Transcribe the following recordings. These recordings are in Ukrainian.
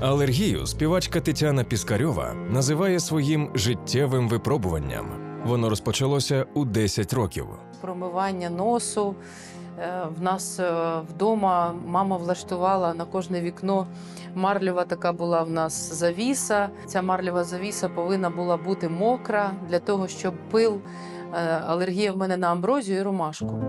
Алергію співачка Тетяна Піскарьова називає своїм життєвим випробуванням. Воно розпочалося у 10 років. промивання носу. Е, В нас е, вдома мама влаштувала на кожне вікно. Марльова така була в нас завіса. Ця марльова завіса повинна була бути мокра для того, щоб пил. е, Алергія в мене на амброзію і ромашку.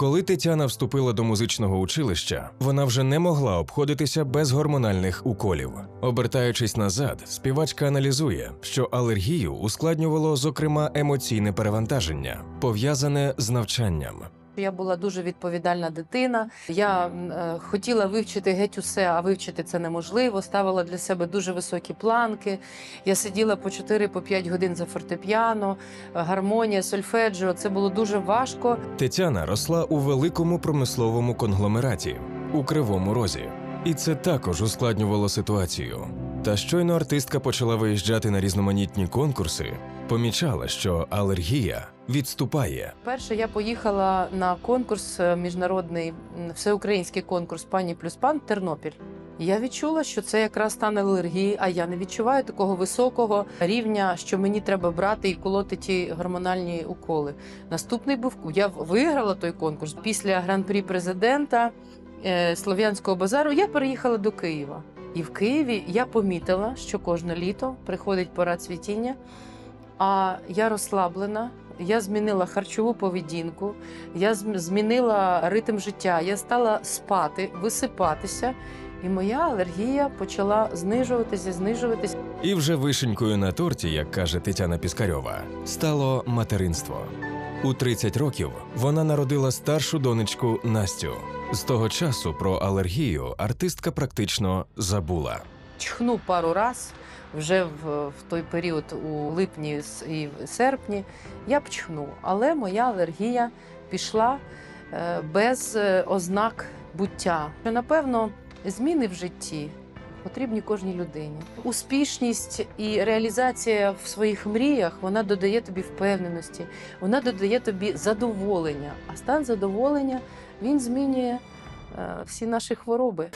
Коли Тетяна вступила до музичного училища, вона вже не могла обходитися без гормональних уколів. Обертаючись назад, співачка аналізує, що алергію ускладнювало зокрема емоційне перевантаження, пов'язане з навчанням. Я була дуже відповідальна дитина. Я е, хотіла вивчити геть усе, а вивчити це неможливо. Ставила для себе дуже високі планки. Я сиділа по 4-5 годин за фортепіано, е, гармонія, сольфеджіо. Це було дуже важко. Тетяна росла у великому промисловому конгломераті у Кривому Розі, і це також ускладнювало ситуацію. Та щойно артистка почала виїжджати на різноманітні конкурси, помічала, що алергія відступає. Перше я поїхала на конкурс е, міжнародний всеукраїнський конкурс Пані плюс пан Тернопіль. Я відчула, що це якраз стан алергії, а я не відчуваю такого високого рівня, що мені треба брати і колоти ті гормональні уколи. Наступний був я виграла той конкурс після гран-прі президента е, Слов'янського базару. Я переїхала до Києва. І в Києві я помітила, що кожне літо приходить пора цвітіння, а я розслаблена. Я змінила харчову поведінку, я змінила ритм життя, я стала спати, висипатися, і моя алергія почала знижуватися, знижуватися. І вже вишенькою на торті, як каже Тетяна Піскарьова, стало материнство. У 30 років вона народила старшу донечку Настю. З того часу про алергію артистка практично забула. Чхну пару раз вже в, в той період у липні і в серпні. Я б чхну, але моя алергія пішла е, без е, ознак буття. Напевно, зміни в житті потрібні кожній людині. Успішність і реалізація в своїх мріях вона додає тобі впевненості, вона додає тобі задоволення. А стан задоволення він змінює е, всі наші хвороби.